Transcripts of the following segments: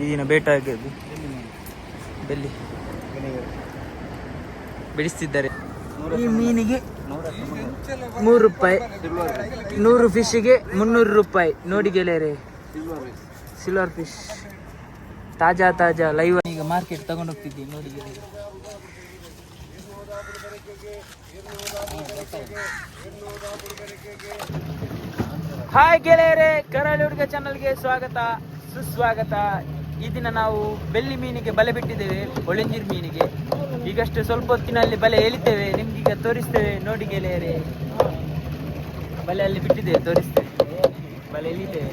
ಈ ದಿನ ಆಗಿದ್ದು ಬೆಲ್ಲಿ ಬೆಳೆಸ್ತಿದ್ದಾರೆ. ಈ ಮೀನಿಗೆ ಮೂರು ರೂಪಾಯಿ. ನೂರು ಫಿಶ್ಗೆ ಮುನ್ನೂರು ರೂಪಾಯಿ. ನೋಡಿ ಗೆಳೆಯರೆ. ಸಿಲ್ವರ್ ಫಿಶ್ ತಾಜಾ ತಾಜಾ ಲೈವ್ ಈಗ ಮಾರ್ಕೆಟ್ ತಗೊಂಡು ಹೋಗ್ತಿದ್ದೀವಿ ನೋಡಿ ಹಾಯ್ ಗೆಳೆಯರೆ ಕರಾಳಿ ಹುಡುಗ ಚಾನಲ್ಗೆ ಸ್ವಾಗತ. ಸುಸ್ವಾಗತ. ಈ ದಿನ ನಾವು ಬೆಳ್ಳಿ ಮೀನಿಗೆ ಬಲೆ ಬಿಟ್ಟಿದ್ದೇವೆ ಒಳಂಜೀರ್ ಮೀನಿಗೆ. ಈಗಷ್ಟೇ ಸ್ವಲ್ಪ ಹೊತ್ತಿನಲ್ಲಿ ಬಲೆ ಎಳಿತೇವೆ, ನಿಮ್ಗೀಗ ತೋರಿಸ್ತೇವೆ ನೋಡಿ ಗೆಳೆಯರೇ. ಬಲೆ ಅಲ್ಲಿ ಬಿಟ್ಟಿದ್ದೇವೆ, ತೋರಿಸ್ತೇವೆ. ಬಲೆ ಎಳಿತೇವೆ.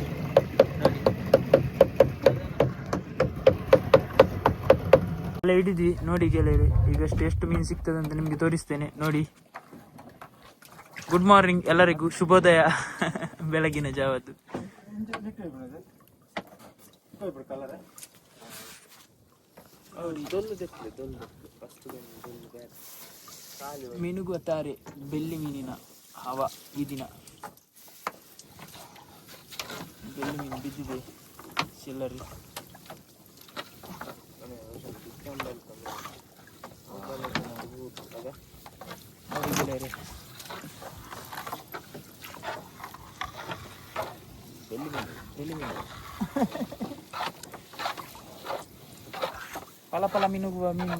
ಬಲೆ ಹಿಡಿದ್ವಿ, ನೋಡಿ ಗೆಳೆಯರೆ. ಈಗಷ್ಟೇ ಎಷ್ಟು ಮೀನು ಸಿಗ್ತದೆ ಅಂತ ನಿಮ್ಗೆ ತೋರಿಸ್ತೇನೆ, ನೋಡಿ. ಗುಡ್ ಮಾರ್ನಿಂಗ್ ಎಲ್ಲರಿಗೂ, ಶುಭೋದಯ. ಬೆಳಗಿನ ಜಾವದ್ದು ಮೀನುಗುವ ತಾರೆ ಬೆಳ್ಳಿ ಮೀನಿನ ಹವ ಈ ದಿನ. ಬೆಳ್ಳಿ ಮೀನು ಬಿದ್ದಿದೆ ಚಿಲ್ಲರಿ. ಬೆಳ್ಳಿ ಮೀನು ಬೆಳ್ಳಿ ಮೀನು. ಬೆಳ್ಳಿ ಮೀನು ಪಲ ಪಲ ಮೀನುಗುವ ಮೀನು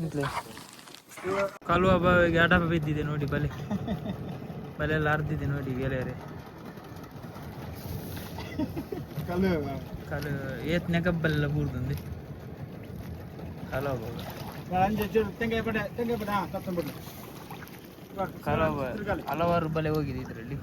ಎಂತ್ಲೆ? ಕಲುವ ಬಾವಿಗೆ ಅಡಪ ಬಿದ್ದಿದೆ ನೋಡಿ ಬಲೆ. ಬಲೆ ಎಲ್ಲ ಅರ್ದಿದೆ ನೋಡಿ ಗೆಳೆಯರೆ. ಕಲು ಏತ್ ನೆಗಬ್ಬೆಲ್ಲ ಬೂರ್ದಂದೆ. ಕಲುವ ಕಲುವ ಹಲವಾರು ಬಲೆ ಹೋಗಿದೆ ಇದರಲ್ಲಿ.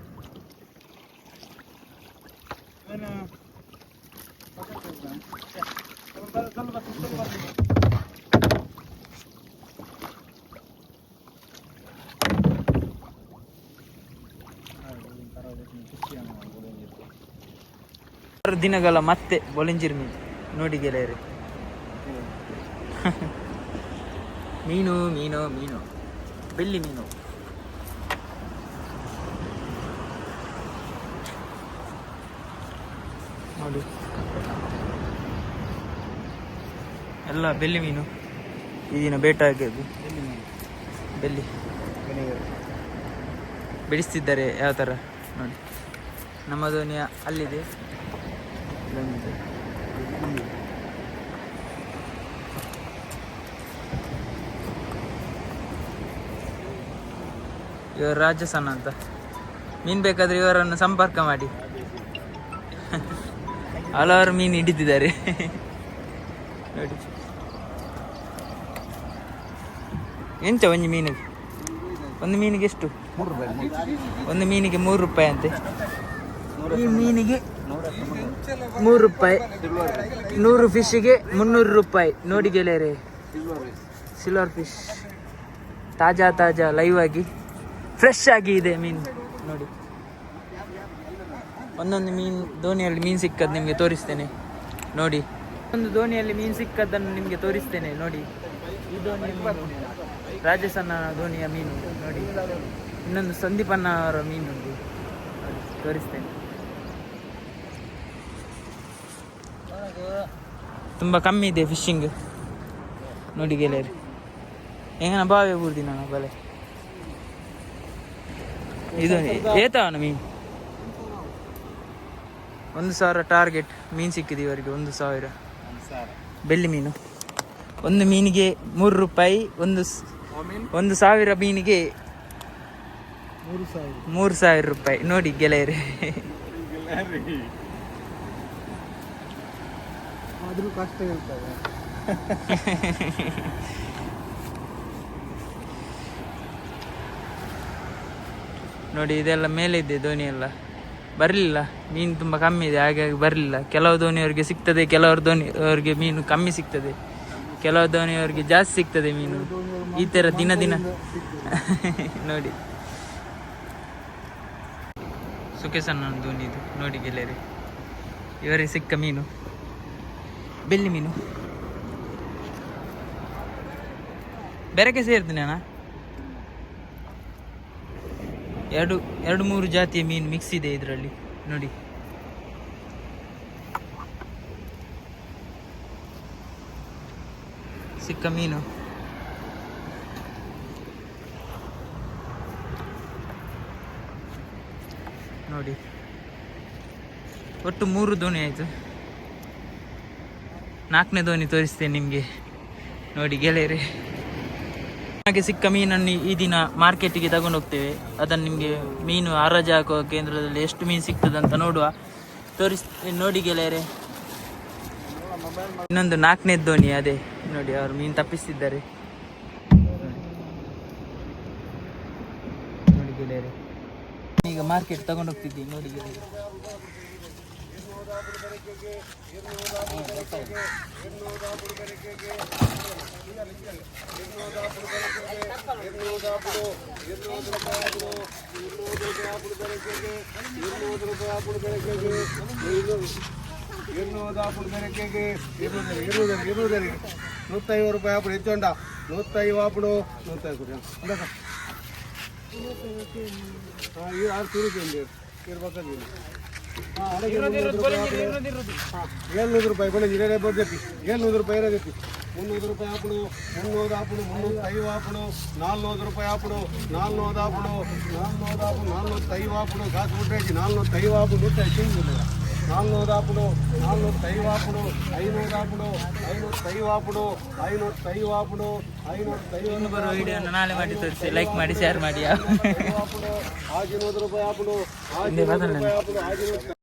ದಿನಗಳ ಮತ್ತೆ ಬೊಲೆಂಜಿರ್ ಮೀನು. ನೋಡಿ ಗೆಳೆಯರೆ. ಮೀನು ಮೀನು ಮೀನು. ಬೆಳ್ಳಿ ಮೀನು. ನೋಡಿ. ಎಲ್ಲ ಬೆಲ್ಲಿ ಮೀನು. ಈ ದಿನ ಬೇಟ ಆಗಿದ್ದು ಬೆಲ್ಲಿ ಬಿಡಿಸ್ತಿದ್ದಾರೆ ಯಾವ ಥರ ನೋಡಿ. ನಮ್ಮ ದೋಣಿಯ ಅಲ್ಲಿದೆ. ಇವರು ರಾಜಸನ್ ಅಂತ. ಮೀನು ಬೇಕಾದ್ರೆ ಇವರನ್ನು ಸಂಪರ್ಕ ಮಾಡಿ. ಹಲವಾರು ಮೀನು ಹಿಡಿದಿದ್ದಾರೆ. ನೋಡಿ. ಎಂತ ಒಂದು ಮೀನಿಗೆ? ಒಂದು ಮೀನಿಗೆ ಎಷ್ಟು? ಒಂದು ಮೀನಿಗೆ ಮೂರು ರೂಪಾಯಿ ಅಂತೆ. ಈ ಮೀನಿಗೆ ಮೂರು ರೂಪಾಯಿ. ನೂರು ಫಿಶ್ಗೆ ಮುನ್ನೂರು ರೂಪಾಯಿ. ನೋಡಿ ಗೆಳೆಯರೆ. ಸಿಲ್ವರ್ ಫಿಶ್ ತಾಜಾ ತಾಜಾ ಲೈವ್ ಆಗಿ ಫ್ರೆಶ್ ಆಗಿ ಇದೆ ಮೀನು. ನೋಡಿ. ಒಂದೊಂದು ಮೀನು, ದೋಣಿಯಲ್ಲಿ ಮೀನು ಸಿಕ್ಕದ್ದು ನಿಮಗೆ ತೋರಿಸ್ತೇನೆ. ನೋಡಿ. ಒಂದು ದೋಣಿಯಲ್ಲಿ ಮೀನು ಸಿಕ್ಕದ್ದನ್ನು ನಿಮಗೆ ತೋರಿಸ್ತೇನೆ. ನೋಡಿ. ಈ ಮೀನು ಧೋನಿಯ ಮೀನು ನೋಡಿ. ಇನ್ನೊಂದು ಸಂದೀಪಣ್ಣ ಅವರ ಮೀನು ಉಂಟು ತೋರಿಸ್ತೇನೆ. ತುಂಬ ಕಮ್ಮಿ ಇದೆ ಫಿಶಿಂಗ್ ನೋಡಿ ಗೆಳೆಯರು. ಹೆಂಗನ ಬಾವಿ ಬೂರ್ದಿ ನಾನು ಬಲೆ. ಇದು ಏತವನ ಮೀನು? ಒಂದು ಸಾವಿರ ಟಾರ್ಗೆಟ್ ಮೀನು ಸಿಕ್ಕಿದೆ ಇವರಿಗೆ ಒಂದು ಸಾವಿರ. ಬೆಳ್ಳಿ ಮೀನು. ಒಂದು ಮೀನಿಗೆ ಮೂರು ರೂಪಾಯಿ ಒಂದು ಒಂದು ಸಾವಿರ ಮೀನಿಗೆ ಮೂರು ಸಾವಿರ. ರೂಪಾಯಿ. ನೋಡಿ ಗೆಳೆಯರೆ. ಆದ್ರೂ ಕಷ್ಟ ಇರ್ತದೆ. ನೋಡಿ ಇದೆಲ್ಲ ಮೇಲೆ ಇದೆ ದೋಣಿ ಎಲ್ಲ. ಬರಲಿಲ್ಲ. ಮೀನು ತುಂಬ ಕಮ್ಮಿ ಇದೆ. ಹಾಗಾಗಿ ಬರಲಿಲ್ಲ. ಕೆಲವು ದೋಣಿಯವರಿಗೆ ಸಿಗ್ತದೆ ಕೆಲವರು ದೋಣಿಯವರಿಗೆ ಮೀನು ಕಮ್ಮಿ ಸಿಗ್ತದೆ. ಕೆಲವು ದೋಣಿಯವರಿಗೆ ಜಾಸ್ತಿ ಸಿಗ್ತದೆ ಮೀನು. ಈ ಥರ ದಿನ ದಿನ. ನೋಡಿ. ಸುಖೇಸನ್ನ ದೋಣಿ ಇದು ನೋಡಿ ಗೆಳೆಯರಿ. ಇವರಿಗೆ ಸಿಕ್ಕ ಮೀನು. ಬೆಳ್ಳಿ ಮೀನು. ಬೆರಕೆ ಸೇರ್ತೀನಿ ಅಣ್ಣ ಎರಡು ಎರಡು ಮೂರು ಜಾತಿಯ ಮೀನು ಮಿಕ್ಸ್ ಇದೆ ಇದರಲ್ಲಿ. ನೋಡಿ. ಸಿಕ್ಕ ಮೀನು ನೋಡಿ. ಒಟ್ಟು ಮೂರು ದೋಣಿ ಆಯಿತು. ನಾಲ್ಕನೇ ದೋಣಿ ತೋರಿಸ್ತೇನೆ ನಿಮಗೆ. ನೋಡಿ ಗೆಳೆಯರೆ. ಹಾಗೆ ಸಿಕ್ಕ ಮೀನನ್ನು ಈ ದಿನ ಮಾರ್ಕೆಟಿಗೆ ತಗೊಂಡು ಹೋಗ್ತೇವೆ. ಅದನ್ನು ನಿಮಗೆ ಮೀನು ಹರಾಜು ಹಾಕುವ ಕೇಂದ್ರದಲ್ಲಿ ಎಷ್ಟು ಮೀನು ಸಿಗ್ತದೆ ಅಂತ ನೋಡುವ. ತೋರಿಸ್ ನೋಡಿ ಗೆಳೆಯರೆ. ಇನ್ನೊಂದು ನಾಲ್ಕನೇ ದೋಣಿ ಅದೇ. ನೋಡಿ, ಅವರು ಮೀನು ತಪ್ಪಿಸ್ತಿದ್ದಾರೆ. ನೋಡಿ ಗೆಳೆಯರೆ. ಈಗ ಮಾರ್ಕೆಟ್ ತಗೊಂಡು ಹೋಗ್ತಿದ್ದೀನಿ ನೋಡಿ ಗೆಳೆಯರೆ. ಇರುವುದಾಪುಡು ಆಪುಡು ಇರುವುದರಿ ಇರುವುದರಿ ಇರುವುದರಿಗೆ ನೂತ್ತೈವತ್ತು ರೂಪಾಯಿ ಆಪುಡು ಹೆಚ್ಚುಂಡ ನೂತ್ತೈವ ಆಪುಡು ನೂತ್ತೈದು ಕೊಡಿ ಅಂದಕ ಹಾಂ ಈ ಆರು ತಿರುಗಿ ಹಾಂ ಅಡಗೆ ಏಳ್ನೂರು ರೂಪಾಯಿ ಬೆಳೆ ಇರೇ ಬರ್ದೈತಿ ಏಳ್ನೂರು ರೂಪಾಯಿ ಇರೋದೈತಿ ಮುನ್ನೂರು ರೂಪಾಯಿ ಆಪುಡು ಮುನ್ನೂರು ಆಪುಡು ಮುನ್ನೂರು ಐದು ಆಪುಡು ನಾಲ್ನೂರು ರೂಪಾಯಿ ಆಪುಡು ನಾಲ್ನೂರು ಆಪುಡು ನಾಲ್ನೂರು ಆಪುಡು ನಾಲ್ನೂತ್ತೈವ ಆಪುಡು ಕಾಸು ಬಿಟ್ರೆ ನಾಲ್ನೂತ್ತೈವ ಆಪುಡು ನೂತ್ತೈದು ತಿಂಗಳು ನಾಲ್ನೂರು ಆಪುಡು ನಾಲ್ನೂತ್ತೈವ ಆಪುಡು ಐನೂರು ಆಪುಡು ಐನೂತ್ತೈವ ಆಪುಡು ಐನೂತ್ತೈವ ಆಪುಡು ಐನೂತ್ತೈವ ಇನ್ನು ಬರುವ ವಿಡಿಯೋನ ನಾಳೆ ಮಾಡಿ ತೋರಿಸಿ ಲೈಕ್ ಮಾಡಿ ಶೇರ್ ಮಾಡಿ ಆಪುಡು ಆಗಿನೂರು ರೂಪಾಯಿ ಆಪುಡು ಹಿಂದೆ ಆಗಿನೂರು ಮಾತಾಡಲ್ಲ. ರೂಪಾಯಿ ಆಪುಡು ಆಗಿನೂರು